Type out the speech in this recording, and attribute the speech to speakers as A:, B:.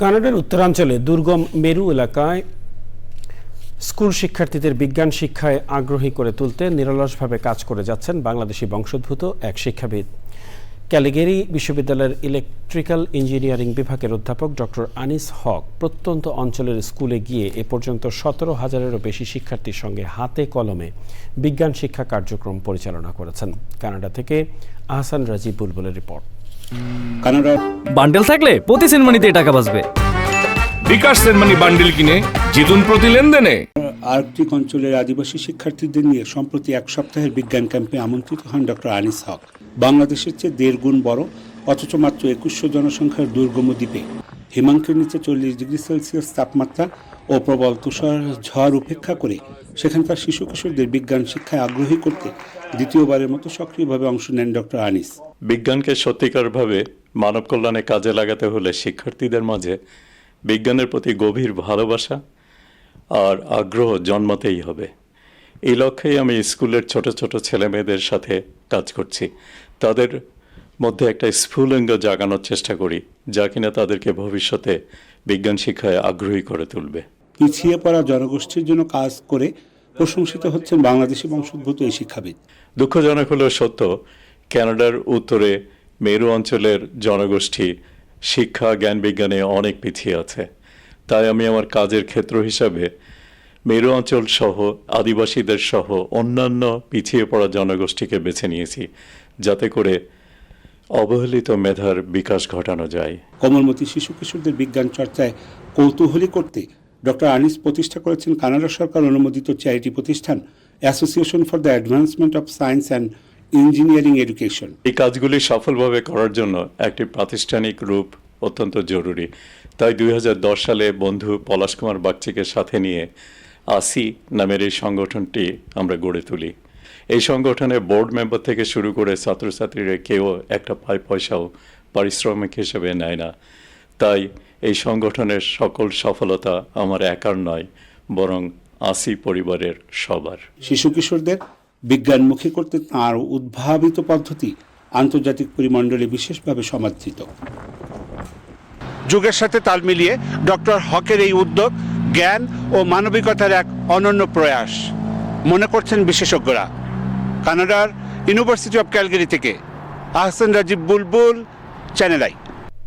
A: কানাডার উত্তরাঞ্চলে দুর্গম মেরু এলাকায় স্কুল শিক্ষার্থীদের বিজ্ঞান শিক্ষায় আগ্রহী করে তুলতে নিরলসভাবে কাজ করে যাচ্ছেন বাংলাদেশি বংশোদ্ভূত এক শিক্ষাবিদ। ক্যালিগেরি বিশ্ববিদ্যালয়ের ইলেকট্রিক্যাল ইঞ্জিনিয়ারিং বিভাগের অধ্যাপক ডক্টর আনিস হক প্রত্যন্ত অঞ্চলের স্কুলে গিয়ে এ পর্যন্ত সতেরো হাজারেরও বেশি শিক্ষার্থীর সঙ্গে হাতে কলমে বিজ্ঞান শিক্ষা কার্যক্রম পরিচালনা করেছেন। কানাডা থেকে আহসান রাজীব বুলবুলের রিপোর্ট।
B: বান্ডেল থাকলে প্রতি সেনমানিতে টাকা বাঁচবে।
C: বিকাশ সেনমানি বান্ডেল কিনে জিতুন প্রতি লেনদেনে।
D: আর্কটিক অঞ্চলের আদিবাসী শিক্ষার্থীদের নিয়ে সম্প্রতি এক সপ্তাহের বিজ্ঞান ক্যাম্পে আমন্ত্রিত হন ডক্টর আনিস হক। বাংলাদেশের চেয়ে দেড় গুণ বড় অথচ মাত্র একুশশো জনসংখ্যার দুর্গম দ্বীপে। হিমাঙ্কের নিচে চল্লিশ ডিগ্রি সেলসিয়াস তাপমাত্রা ও প্রবল তুষার ঝড় উপেক্ষা করে সেখানকার শিশু কিশোরদের বিজ্ঞান শিক্ষায় আগ্রহী করতে দ্বিতীয়বারের মতো সক্রিয়ভাবে অংশ নেন ডক্টর আনিস।
E: বিজ্ঞানকে সত্যিকারভাবে মানব কল্যাণে কাজে লাগাতে হলে শিক্ষার্থীদের মাঝে বিজ্ঞানের প্রতি গভীর ভালোবাসা আর আগ্রহ জন্মাতেই হবে। এই লক্ষ্যেই আমি স্কুলের ছোট ছোট ছেলেমেয়েদের সাথে কাজ করছি। তাদের মধ্যে একটা স্ফুলিঙ্গ জাগানোর চেষ্টা করি যা কিনা তাদেরকে ভবিষ্যতে বিজ্ঞান শিক্ষায় আগ্রহী করে তুলবে।
D: পিছিয়ে পড়া জনগোষ্ঠীর জন্য কাজ করে প্রশংসিত হচ্ছেন বাংলাদেশি বংশোদ্ভূত এই শিক্ষাবিদ।
E: দুঃখজনক হলেও সত্য কানাডার উত্তরে মেরু অঞ্চলের জনগোষ্ঠী শিক্ষা জ্ঞান বিজ্ঞানে অনেক পিছিয়ে আছে। তাই আমি আমার কাজের ক্ষেত্র হিসাবে মেরু অঞ্চল সহ আদিবাসীদের সহ অন্যান্য পিছিয়ে পড়া জনগোষ্ঠীকে বেছে নিয়েছি যাতে করে অবহেলিত মেধার বিকাশ ঘটানো যায়।
D: কোমলমতি শিশু কিশোরদের বিজ্ঞান চর্চায় কৌতূহলী করতে ডক্টর আনিস প্রতিষ্ঠা করেছেন কানাডা সরকার অনুমোদিত চ্যারিটি প্রতিষ্ঠান association for the advancement of science and engineering education
E: এই কাজগুলি সফলভাবে করার জন্য একটি প্রাতিষ্ঠানিক রূপ অত্যন্ত জরুরি। তাই দুই হাজার দশ সালে বন্ধু পলাশ কুমার বাগচিকে সাথে নিয়ে আসি নামের এই সংগঠনটি আমরা গড়ে তুলি। এই সংগঠনে বোর্ড মেম্বার থেকে শুরু করে ছাত্রছাত্রীরা কেউ একটা পায় পয়সাও পারিশ্রমিক হিসেবে নেয় না। তাই এই সংগঠনের সকল সফলতা আমার একার নয় বরং আসি পরিবারের সবার।
D: শিশু কিশোরদের বিজ্ঞানমুখী করতে তাঁর উদ্ভাবিত পদ্ধতি আন্তর্জাতিক পরিমণ্ডলে বিশেষভাবে সমাদৃত। যুগের সাথে তাল মিলিয়ে ডক্টর হকের এই উদ্যোগ জ্ঞান ও মানবিকতার এক অনন্য প্রয়াস। মনে করছেন বিশেষজ্ঞরা কানাডার ইউনিভার্সিটি অব ক্যালগেরি থেকে। Ahsan Rajib Bulbul channel I